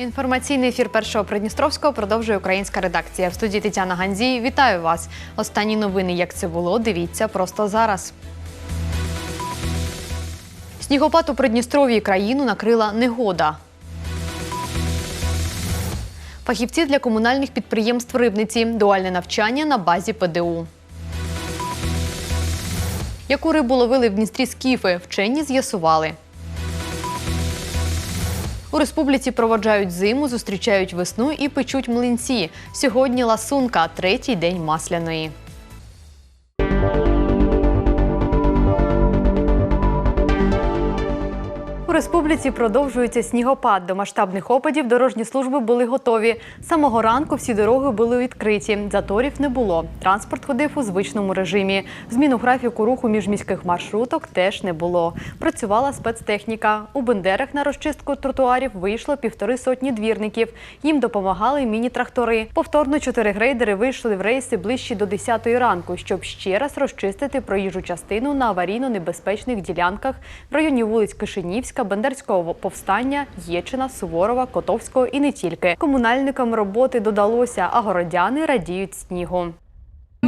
Інформаційний ефір першого Придністровського продовжує українська редакція. В студії Тетяна Ганзій. Вітаю вас. Останні новини, як це було, дивіться просто зараз. Снігопад у Придністров'ї країну накрила негода. Фахівці для комунальних підприємств Рибниці. Дуальне навчання на базі ПДУ. Яку рибу ловили в Дністрі скіфи? Вчені з'ясували. У республіці проводжають зиму, зустрічають весну і печуть млинці. Сьогодні ласунка, третій день масляної. У республіці продовжується снігопад. До масштабних опадів дорожні служби були готові. Самого ранку всі дороги були відкриті. Заторів не було. Транспорт ходив у звичному режимі. Зміну графіку руху міжміських маршруток теж не було. Працювала спецтехніка. У Бендерах на розчистку тротуарів вийшло півтори сотні двірників. Їм допомагали міні-трактори. Повторно чотири грейдери вийшли в рейси ближче до 10 ранку, щоб ще раз розчистити проїжджу частину на аварійно-небезпечних ділянках в районі вулиць Кишинівська, Бендерського повстання, Єчина, Суворова, Котовського і не тільки. Комунальникам роботи додалося, а городяни радіють снігу.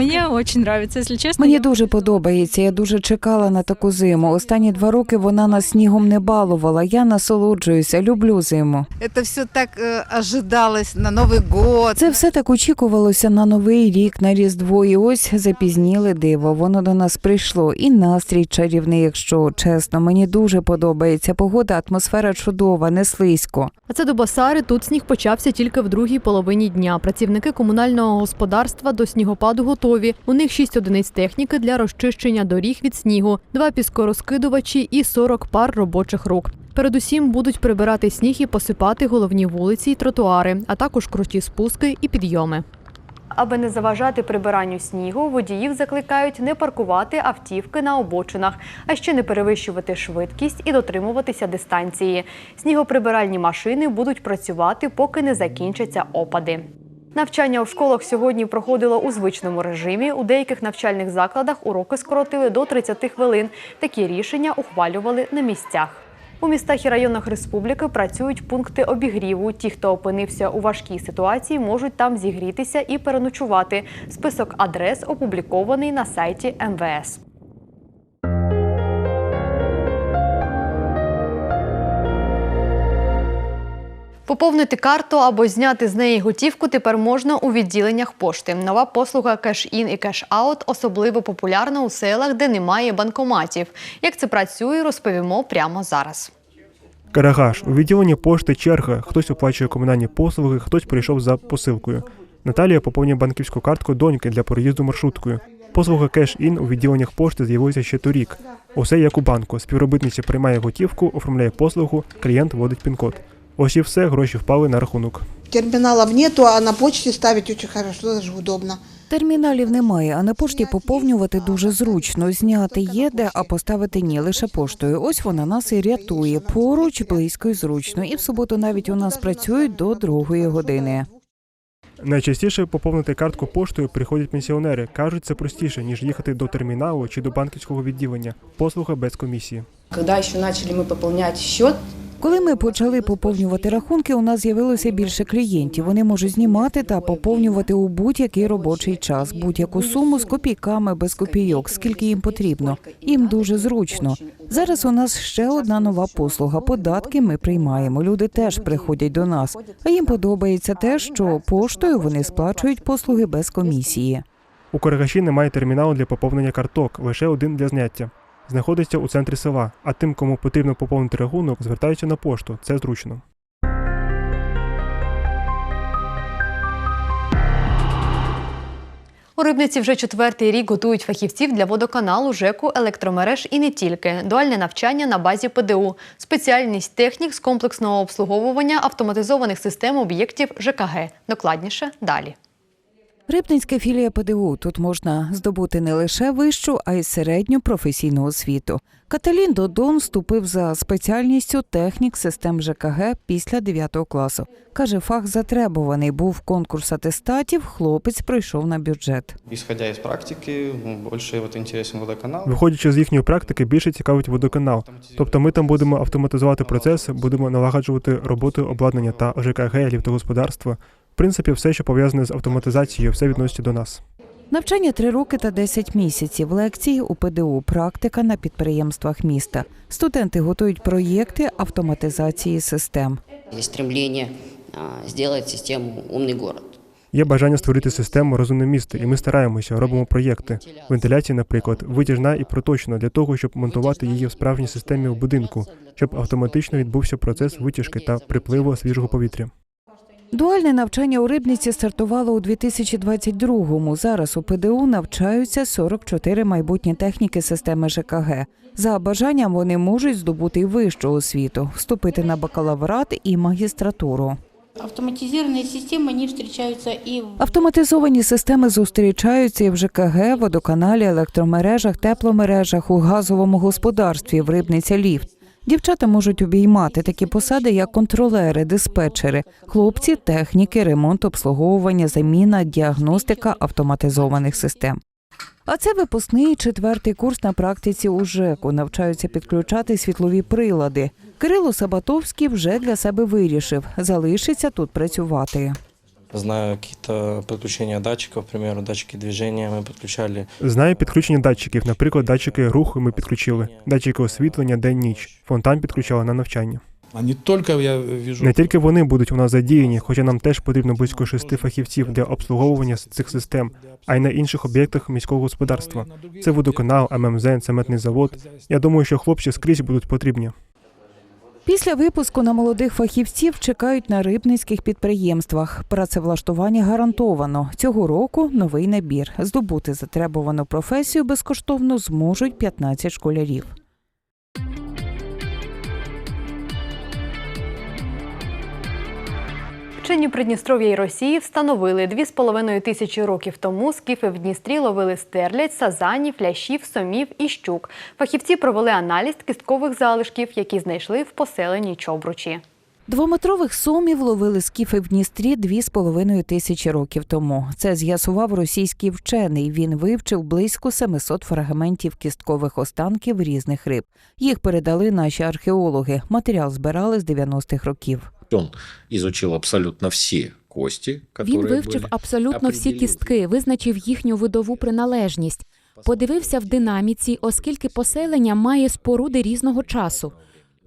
Мені дуже подобається, якщо чесно. Мені я- дуже подобається. Я дуже чекала на таку зиму. Останні два роки вона нас снігом не балувала. Я насолоджуюся, люблю зиму. Это все так э, ожидалось на Новый год. Це все так очікувалося на новий рік, на різдво. І ось запізніли диво. Воно до нас прийшло. І настрій чарівний, якщо чесно. Мені дуже подобається. Погода, атмосфера чудова, не слизько. А це до Басари. Тут сніг почався тільки в другій половині дня. Працівники комунального господарства до снігопаду готові. У них шість одиниць техніки для розчищення доріг від снігу, два піскорозкидувачі і 40 пар робочих рук. Передусім будуть прибирати сніг і посипати головні вулиці й тротуари, а також круті спуски і підйоми. Аби не заважати прибиранню снігу, водіїв закликають не паркувати автівки на обочинах, а ще не перевищувати швидкість і дотримуватися дистанції. Снігоприбиральні машини будуть працювати, поки не закінчаться опади. Навчання у школах сьогодні проходило у звичному режимі. У деяких навчальних закладах уроки скоротили до 30 хвилин. Такі рішення ухвалювали на місцях. У містах і районах республіки працюють пункти обігріву. Ті, хто опинився у важкій ситуації, можуть там зігрітися і переночувати. Список адрес опублікований на сайті МВС. Поповнити карту або зняти з неї готівку тепер можна у відділеннях пошти. Нова послуга кеш-ін і кеш-аут особливо популярна у селах, де немає банкоматів. Як це працює, розповімо прямо зараз. Карагаш. У відділенні пошти черга. Хтось оплачує комунальні послуги, хтось прийшов за посилкою. Наталія поповнює банківську картку доньки для переїзду маршруткою. Послуга кеш-ін у відділеннях пошти з'явилася ще торік. Усе як у банку. Співробітниця приймає готівку, оформляє послугу, клієнт вводить пін-код. Ось і все, гроші впали на рахунок. Терминалов нету, а на почте ставить очень хорошо, даже удобно. Терміналів немає, а на пошті поповнювати дуже зручно. Зняти є де, а поставити ні, лише поштою. Ось вона нас і рятує. Поруч, близько і зручно. І в суботу навіть у нас працюють до другої години. Найчастіше поповнити картку поштою приходять пенсіонери. Кажуть, це простіше, ніж їхати до терміналу чи до банківського відділення. Послуга без комісії. Когда еще начали мы пополнять счет, Коли ми почали поповнювати рахунки, у нас з'явилося більше клієнтів. Вони можуть знімати та поповнювати у будь-який робочий час, будь-яку суму з копійками без копійок, скільки їм потрібно. Їм дуже зручно. Зараз у нас ще одна нова послуга. Податки ми приймаємо. Люди теж приходять до нас. А їм подобається те, що поштою вони сплачують послуги без комісії. У Карагаші немає терміналу для поповнення карток, лише один для зняття. Знаходиться у центрі села, а тим, кому потрібно поповнити рахунок, звертаються на пошту. Це зручно. У Рибниці вже четвертий рік готують фахівців для водоканалу, ЖЕКу, електромереж і не тільки. Дуальне навчання на базі ПДУ, спеціальність технік з комплексного обслуговування автоматизованих систем об'єктів ЖКГ. Докладніше далі. Рибницька філія ПДУ. Тут можна здобути не лише вищу, а й середню професійну освіту. Каталін Додон вступив за спеціальністю технік систем ЖКГ після 9 класу. Каже, фах затребуваний. Був конкурс атестатів. Хлопець пройшов на бюджет. Исходя из практики, больше вот водоканал. Виходячи з їхньої практики, більше цікавить водоканал. Тобто ми там будемо автоматизувати процеси, будемо налагоджувати роботу обладнання та ЖКГ, ліфтогосподарства. В принципі, все, що пов'язане з автоматизацією, все відноситься до нас. Навчання три роки та 10 місяців. Лекції у ПДУ, практика на підприємствах міста. Студенти готують проєкти автоматизації систем. Есть стремление а, сделать систему «Умный город». Є бажання створити систему розумне місто, і ми стараємося, робимо проєкти. Вентиляція, наприклад, витяжна і проточна для того, щоб монтувати її в справжній системі в будинку, щоб автоматично відбувся процес витяжки та припливу свіжого повітря. Дуальне навчання у Рибниці стартувало у 2022-му. Зараз у ПДУ навчаються 44 майбутні техніки системи ЖКГ. За бажанням вони можуть здобути й вищу освіту, вступити на бакалаврат і магістратуру. Автоматизированные системы, они встречаются и в Автоматизовані системи зустрічаються і в ЖКГ, водоканалі, електромережах, тепломережах, у газовому господарстві, в рибниця ліфт. Дівчата можуть обіймати такі посади, як контролери, диспетчери, хлопці, техніки, ремонт, обслуговування, заміна, діагностика автоматизованих систем. А це випускний четвертий курс на практиці у ЖЕКу. Навчаються підключати світлові прилади. Кирило Сабатовський вже для себе вирішив, залишиться тут працювати. Знаю какие-то подключения датчиков, к примеру, датчики движения мы подключали. Знаю підключення датчиків, наприклад, датчики руху ми підключили, датчики освітлення день-ніч, фонтан підключали на навчання. А не только я вижу. Не тільки вони будуть у нас задіяні, хоча нам теж потрібно близько шести фахівців для обслуговування цих систем, а й на інших об'єктах міського господарства. Це водоканал, ММЗ, цементний завод. Я думаю, що хлопці скрізь будуть потрібні. Після випуску на молодих фахівців чекають на рибницьких підприємствах. Працевлаштування гарантовано. Цього року новий набір. Здобути затребувану професію безкоштовно зможуть 15 школярів. Вчені Придністров'я і Росії встановили 2,5 тисячі років тому скіфи в Дністрі ловили стерлядь, сазанів, лящів, сомів і щук. Фахівці провели аналіз кісткових залишків, які знайшли в поселенні Чобручі. Двометрових сомів ловили скіфи в Дністрі дві з половиною тисячі років тому. Це з'ясував російський вчений. Він вивчив близько 700 фрагментів кісткових останків різних риб. Їх передали наші археологи. Матеріал збирали з 90-х років. Он изучил абсолютно все кости, которые Він вивчив абсолютно всі кістки, визначив їхню видову приналежність, подивився в динаміці, оскільки поселення має споруди різного часу.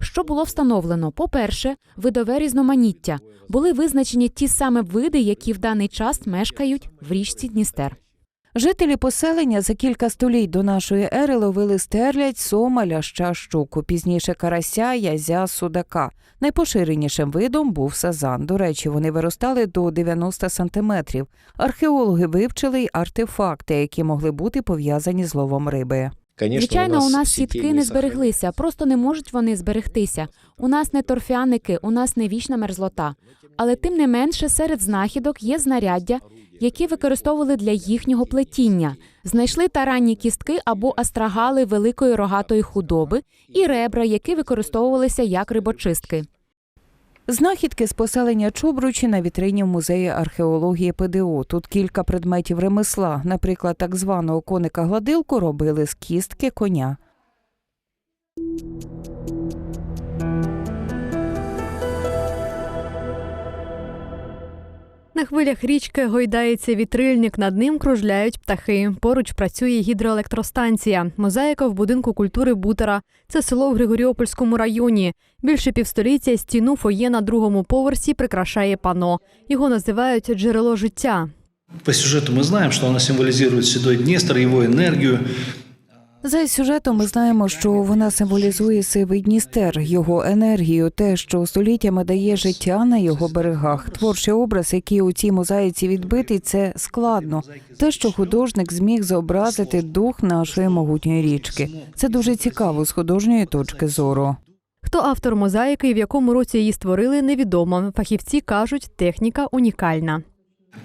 Що було встановлено? По-перше, видове різноманіття. Були визначені ті саме види, які в даний час мешкають в річці Дністер. Жителі поселення за кілька століть до нашої ери ловили стерлядь, сома, ляща, щуку. Пізніше карася, язя, судака. Найпоширенішим видом був сазан. До речі, вони виростали до 90 сантиметрів. Археологи вивчили й артефакти, які могли бути пов'язані з ловом риби. Звичайно, у нас сітки не збереглися, просто не можуть вони зберегтися. У нас не торфяники, у нас не вічна мерзлота. Але тим не менше, серед знахідок є знаряддя, які використовували для їхнього плетіння. Знайшли таранні кістки або астрагали великої рогатої худоби і ребра, які використовувалися як рибочистки. Знахідки з поселення Чубручі на вітрині в музеї археології ПДО. Тут кілька предметів ремесла. Наприклад, так званого коника гладилку робили з кістки коня. На хвилях річки гойдається вітрильник, над ним кружляють птахи. Поруч працює гідроелектростанція. Мозаїка в будинку культури Бутера. Це село в Григоріопольському районі. Більше півстоліття стіну фоє на другому поверсі прикрашає пано. Його називають джерело життя. По сюжету мы знаем, что она символизирует седой Днестр, его энергию. За сюжетом ми знаємо, що вона символізує сивий Дністер, його енергію, те, що століттями дає життя на його берегах. Творчий образ, який у цій мозаїці відбитий, це складно. Те, що художник зміг зобразити дух нашої могутньої річки. Це дуже цікаво з художньої точки зору. Хто автор мозаїки і в якому році її створили, невідомо. Фахівці кажуть, техніка унікальна.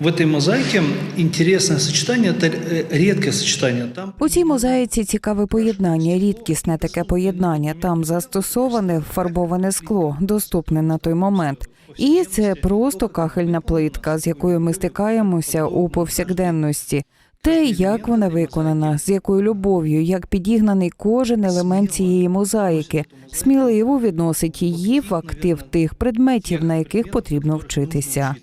В этой мозаике интересное сочетание, это э, редкое сочетание. Там У цій мозаїці цікаве поєднання, рідкісне таке поєднання. Там застосоване фарбоване скло, доступне на той момент. І це просто кахельна плитка, з якою ми стикаємося у повсякденності. Те, як вона виконана, з якою любов'ю, як підігнаний кожен елемент цієї мозаїки, сміливо відносить її в актив тих предметів, на яких потрібно вчитися.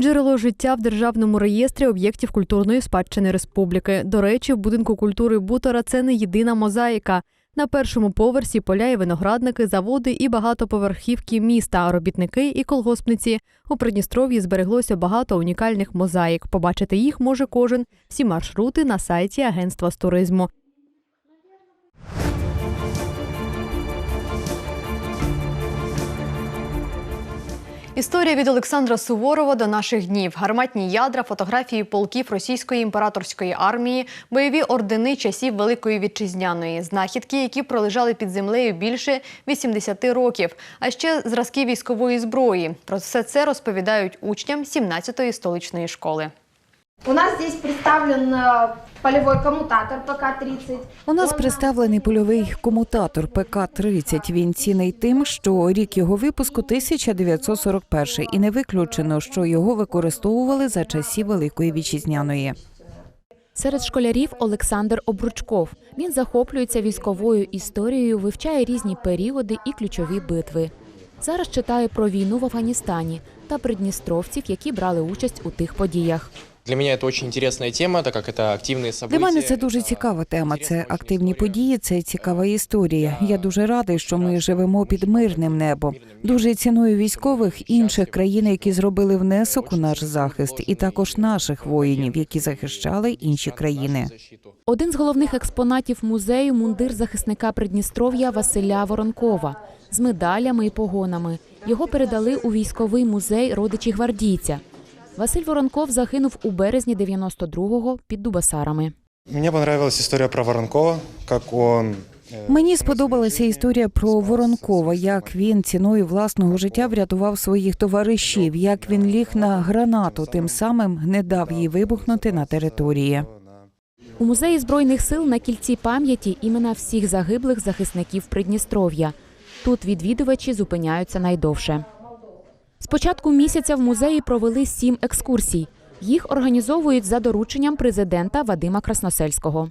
Джерело життя в державному реєстрі об'єктів культурної спадщини республіки. До речі, в будинку культури Бутора це не єдина мозаїка. На першому поверсі поля і виноградники, заводи і багатоповерхівки міста, робітники і колгоспниці. У Придністров'ї збереглося багато унікальних мозаїк. Побачити їх може кожен. Всі маршрути на сайті Агентства з туризму. Історія від Олександра Суворова до наших днів. Гарматні ядра, фотографії полків російської імператорської армії, бойові ордени часів Великої вітчизняної, знахідки, які пролежали під землею більше 80 років, а ще зразки військової зброї. Про все це розповідають учням 17-ї столичної школи. У нас здесь представлен э, полевой коммутатор ПК-30. У нас представлений польовий комутатор ПК-30. Він цінний тим, що рік його випуску 1941, і не виключено, що його використовували за часів Великої вітчизняної. Серед школярів Олександр Обручков. Він захоплюється військовою історією, вивчає різні періоди і ключові битви. Зараз читає про війну в Афганістані та придністровців, які брали участь у тих подіях. Для меня это очень интересная тема, так как это активные события. Для мене це дуже цікава тема. Це активні події, це цікава історія. Я дуже радий, що ми живемо під мирним небом. Дуже ціную військових інших країн, які зробили внесок у наш захист, і також наших воїнів, які захищали інші країни. Один з головних експонатів музею мундир захисника Придністров'я Василя Воронкова з медалями і погонами. Його передали у військовий музей родичі гвардійця. Василь Воронков загинув у березні 92-го під Дубасарами. Мне понравилась история про Воронкова, как он Мені сподобалася історія про Воронкова, як він ціною власного життя врятував своїх товаришів, як він ліг на гранату, тим самим не дав їй вибухнути на території. У музеї збройних сил на кільці пам'яті імена всіх загиблих захисників Придністров'я. Тут відвідувачі зупиняються найдовше. Початку місяця в музеї провели сім екскурсій. Їх організовують за дорученням президента Вадима Красносельського.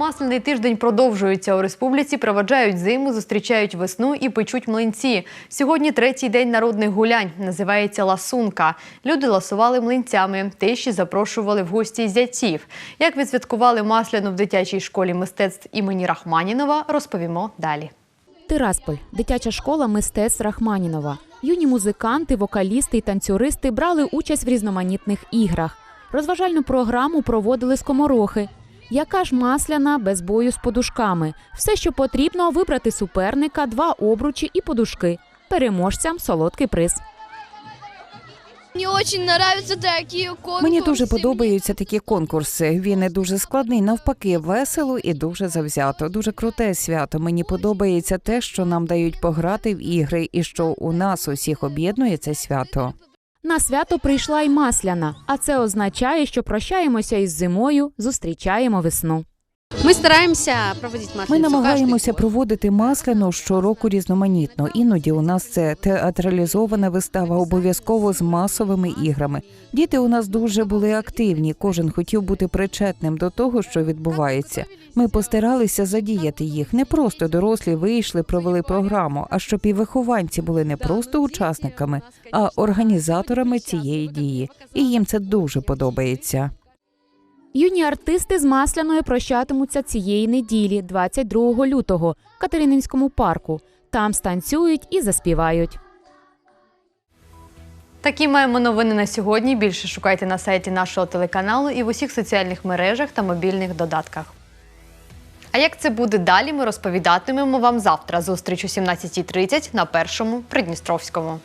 Масляний тиждень продовжується у республіці. Проведжають зиму, зустрічають весну і печуть млинці. Сьогодні третій день народних гулянь. Називається ласунка. Люди ласували млинцями. Тещі запрошували в гості зятів. Як відсвяткували масляну в дитячій школі мистецтв імені Рахманінова, розповімо далі. Тирасполь дитяча школа мистецтв Рахманінова. Юні музиканти, вокалісти і танцюристи брали участь в різноманітних іграх. Розважальну програму проводили скоморохи. Яка ж масляна без бою з подушками? Все, що потрібно, вибрати суперника, два обручі і подушки. Переможцям солодкий приз. Мені дуже подобаються такі конкурси. Мені дуже подобаються такі конкурси. Він не дуже складний, навпаки, весело і дуже завзято. Дуже круте свято. Мені подобається те, що нам дають пограти в ігри, і що у нас усіх об'єднує це свято. На свято прийшла й масляна, а це означає, що прощаємося із зимою, зустрічаємо весну. Ми стараємося проводити Ми намагаємося проводити масляну щороку різноманітно. Іноді у нас це театралізована вистава, обов'язково з масовими іграми. Діти у нас дуже були активні. Кожен хотів бути причетним до того, що відбувається. Ми постаралися задіяти їх. Не просто дорослі вийшли, провели програму, а щоб і вихованці були не просто учасниками, а організаторами цієї дії. І їм це дуже подобається. Юні артисти з масляною прощатимуться цієї неділі, 22 лютого, в Катерининському парку. Там станцюють і заспівають. Такі маємо новини на сьогодні. Більше шукайте на сайті нашого телеканалу і в усіх соціальних мережах та мобільних додатках. А як це буде далі, ми розповідатимемо вам завтра. Зустріч о 17.30 на першому Придністровському.